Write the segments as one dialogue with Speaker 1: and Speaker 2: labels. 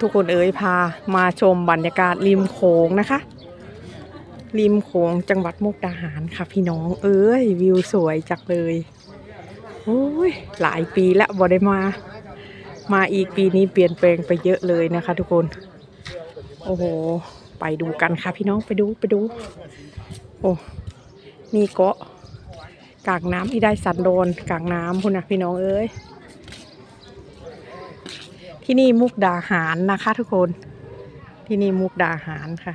Speaker 1: ทุกคนเอ๋ยพามาชมบรรยากาศริมโขงนะคะ ริมโขงจังหวัดมุกดาหารค่ะพี่น้องเอ้ยวิวสวยจักเลยโอ้ยหลายปีแล้วบ่ได้มา มาอีกปีนี้เปลี่ยนแปลงไปเยอะเลยนะคะ ทุกคน โอ้โห ไปดูกันค่ะพี่น้องไปดูไปดู โอ้นี่เกาะกากน้ำที่ได้สันโดนกากน้ำพุ่นนะพี่น้องเอ้ย ที่นี่มุกดาหารนะคะทุกคน ที่นี่มุกดาหารค่ะ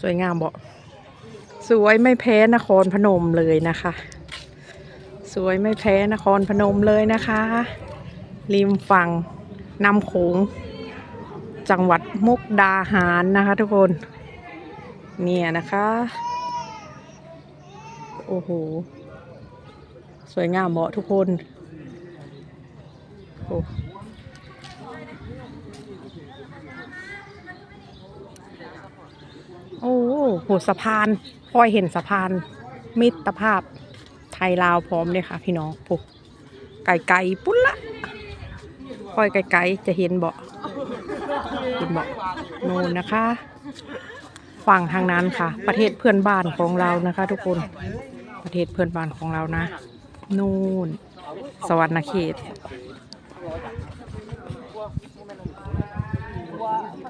Speaker 1: สวยงามบอกสวยไม่แพ้นครพนมเลยนะคะ สวยไม่แพ้นครพนมเลยนะคะ ริมฝั่งน้ำโขงจังหวัดมุกดาหารนะคะ ทุกคน เนี่ยนะคะ โอ้โห สวยงามเหมาะทุกคนโอ้ โอ้โหสะพานพอยเห็นสะพาน มิตรภาพไทยลาวพร้อมเลยค่ะ พี่น้องปุ๊ไก่ไก่ปุ๊ละพอยไก่ไก่จะเห็นเบาะเห็นเบาะนู่นนะคะ ฝั่งทางนั้นค่ะ ประเทศเพื่อนบ้านของเรานะคะ ทุกคนประเทศเพื่อนบ้านของเรานะ นู่น สวรรณเขต